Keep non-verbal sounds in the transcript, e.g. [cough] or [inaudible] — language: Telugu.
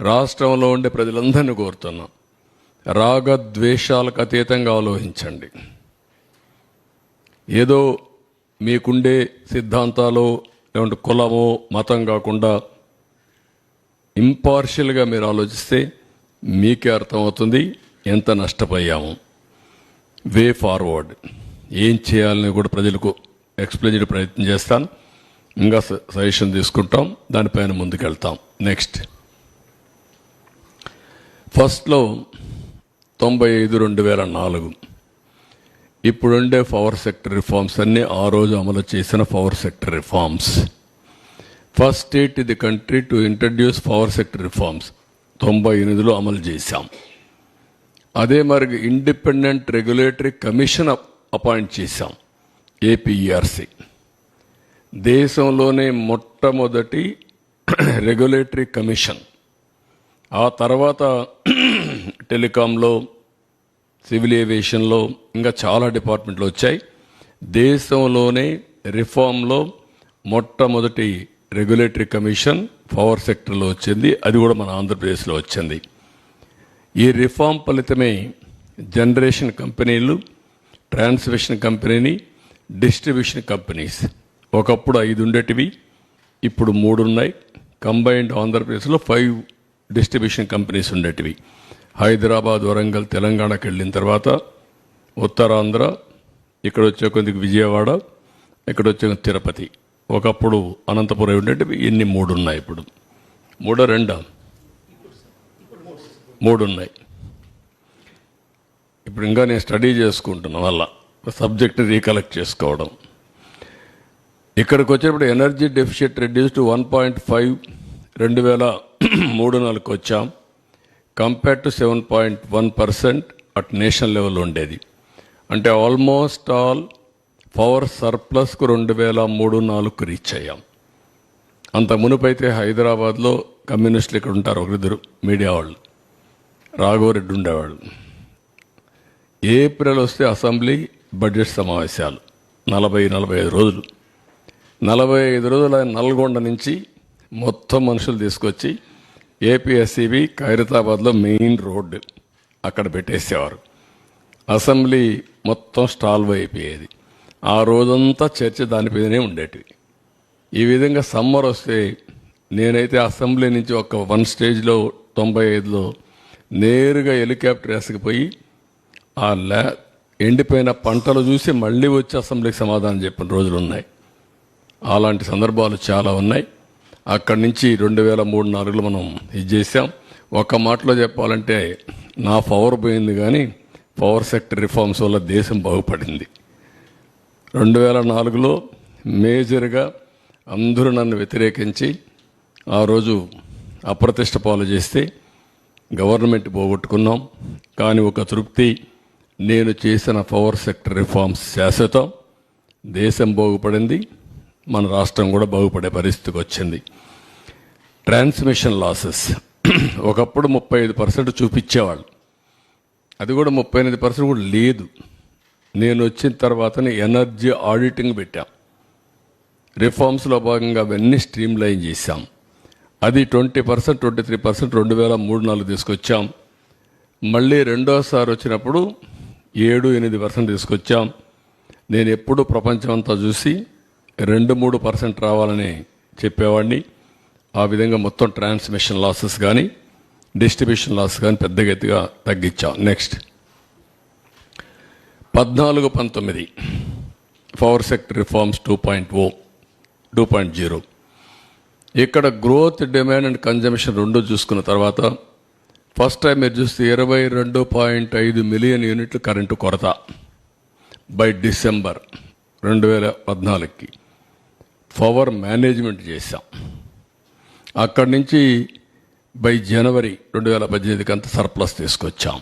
రాష్ట్రంలో ఉండే ప్రజలందరినీ కోరుతున్నాం. రాగద్వేషాలకు అతీతంగా ఆలోచించండి. ఏదో మీకుండే సిద్ధాంతాలు లేకుంటే కులమో మతం కాకుండా ఇంపార్షియల్గా మీరు ఆలోచిస్తే మీకే అర్థమవుతుంది ఎంత నష్టపోయాము. Way forward. ఏం చేయాలని కూడా ప్రజలకు ఎక్స్ప్లెయిన్ చేయడం ప్రయత్నం చేస్తాను. ఇంకా స- సజెషన్ తీసుకుంటాం. దానిపైన ముందుకెళ్తాం. నెక్స్ట్. ఫస్ట్లో తొంభై ఐదు రెండు వేల నాలుగు ఇప్పుడుండే పవర్ సెక్టర్ రిఫార్మ్స్ అన్నీ ఆ రోజు అమలు చేసిన power sector reforms. First state ఇది country to introduce power sector reforms. తొంభై ఎనిమిదిలో అమలు చేశాం. అదే మరి ఇండిపెండెంట్ రెగ్యులేటరీ కమిషన్ అపాయింట్ చేశాం. ఏపీఆర్సీ దేశంలోనే మొట్టమొదటి రెగ్యులేటరీ కమిషన్. ఆ తర్వాత టెలికాంలో సివిల్ ఏవియేషన్లో ఇంకా చాలా డిపార్ట్మెంట్లు వచ్చాయి. దేశంలోనే రిఫార్మ్లో మొట్టమొదటి రెగ్యులేటరీ కమిషన్ పవర్ సెక్టర్లో వచ్చింది. అది కూడా మన ఆంధ్రప్రదేశ్లో వచ్చింది. ఈ రిఫార్మ్ ఫలితమే జనరేషన్ కంపెనీలు ట్రాన్స్మిషన్ కంపెనీని డిస్ట్రిబ్యూషన్ కంపెనీస్. ఒకప్పుడు ఐదు ఉండేటివి ఇప్పుడు మూడు ఉన్నాయి. కంబైన్డ్ ఆంధ్రప్రదేశ్లో ఫైవ్ డిస్ట్రిబ్యూషన్ కంపెనీస్ ఉండేటివి. హైదరాబాద్ వరంగల్ తెలంగాణకి వెళ్ళిన తర్వాత ఉత్తరాంధ్ర ఇక్కడ వచ్చే కొద్దిగా విజయవాడ ఇక్కడ వచ్చే తిరుపతి. ఒకప్పుడు అనంతపురం ఉండేటివి ఇన్ని మూడు ఉన్నాయి ఇప్పుడు. మూడో రెండా? మూడు ఉన్నాయి. ఇప్పుడు ఇంకా నేను స్టడీ చేసుకుంటున్నా వల్ల సబ్జెక్ట్ రీకలెక్ట్ చేసుకోవడం. ఇక్కడికి వచ్చేటప్పుడు energy deficit reduce to one point five రెండు వేల మూడు నాలుగుకి వచ్చాం compare to seven point one percent at national level ఉండేది. అంటే ఆల్మోస్ట్ ఆల్ పవర్ సర్ప్లస్కు రెండు వేల మూడు నాలుగుకు రీచ్ అయ్యాం. అంత మునుపైతే హైదరాబాద్లో కమ్యూనిస్టులు ఇక్కడ ఉంటారు ఒకరిద్దరు మీడియా వాళ్ళు. రాఘవరెడ్డి ఉండేవాళ్ళు. ఏప్రిల్ వస్తే అసెంబ్లీ బడ్జెట్ సమావేశాలు. నలభై నలభై ఐదు రోజులు. నలభై ఐదు రోజులు ఆయన నల్గొండ నుంచి మొత్తం మనుషులు తీసుకొచ్చి ఏపీఎస్సీబీ ఖైరతాబాద్లో మెయిన్ రోడ్డు అక్కడ పెట్టేసేవారు. అసెంబ్లీ మొత్తం స్టాల్వ్ అయిపోయేది. ఆ రోజంతా చర్చ దానిపైనే ఉండేటివి. ఈ విధంగా సమ్మర్ వస్తే నేనైతే అసెంబ్లీ నుంచి ఒక వన్ స్టేజ్లో తొంభై ఐదులో నేరుగా హెలికాప్టర్ వేసుకుపోయి ఆ ల్యా ఎండిపోయిన పంటలు చూసి మళ్ళీ వచ్చి అసెంబ్లీకి సమాధానం చెప్పిన రోజులు ఉన్నాయి అలాంటి సందర్భాలు చాలా ఉన్నాయి. అక్కడి నుంచి రెండు వేల మూడు నాలుగులో మనం ఇది చేసాం ఒక మాటలో చెప్పాలంటే నా పవర్ పోయింది కానీ పవర్ సెక్టర్ రిఫార్మ్స్ వల్ల దేశం బాగుపడింది. రెండు వేల నాలుగులో మేజర్గా అందరూ నన్ను వ్యతిరేకించి ఆ రోజు అప్రతిష్ట పాలు చేస్తే గవర్నమెంట్ పోగొట్టుకున్నాం. కానీ ఒక తృప్తి నేను చేసిన పవర్ సెక్టర్ రిఫార్మ్స్ శాశ్వతం. దేశం బాగుపడింది. మన రాష్ట్రం కూడా బాగుపడే పరిస్థితికి వచ్చింది. ట్రాన్స్మిషన్ లాసెస్ [clears throat] ఒకప్పుడు ముప్పై ఐదు పర్సెంట్ చూపించేవాళ్ళు. అది కూడా ముప్పై ఎనిమిది పర్సెంట్ కూడా లేదు. నేను వచ్చిన తర్వాతనే ఎనర్జీ ఆడిటింగ్ పెట్టాం. రిఫార్మ్స్లో భాగంగా అవన్నీ స్ట్రీమ్ లైన్ చేశాం. అది twenty percent twenty three percent రెండు వేల మూడు నాలుగు తీసుకొచ్చాం. మళ్ళీ రెండోసారి వచ్చినప్పుడు ఏడు ఎనిమిది పర్సెంట్ తీసుకొచ్చాం. నేను ఎప్పుడు ప్రపంచం అంతా చూసి రెండు మూడు పర్సెంట్ రావాలని చెప్పేవాడిని. ఆ విధంగా మొత్తం ట్రాన్స్మిషన్ లాసెస్ కానీ డిస్ట్రిబ్యూషన్ లాస్ కానీ పెద్దగా ఎత్తుగా తగ్గించాం. నెక్స్ట్. పద్నాలుగు పంతొమ్మిది. Power sector reforms two point O two point zero. ఇక్కడ గ్రోత్ డిమాండ్ అండ్ కన్జంప్షన్ రెండు చూసుకున్న తర్వాత ఫస్ట్ టైం మీరు చూస్తే ఇరవై రెండు పాయింట్ ఐదు మిలియన్ యూనిట్లు కరెంటు కొరత. బై డిసెంబర్ రెండు వేల పద్నాలుగుకి. పవర్ మేనేజ్మెంట్ చేశాం. అక్కడి నుంచి బై జనవరి రెండు వేల పద్దెనిమిదికి అంత సర్ప్లస్ తీసుకొచ్చాం.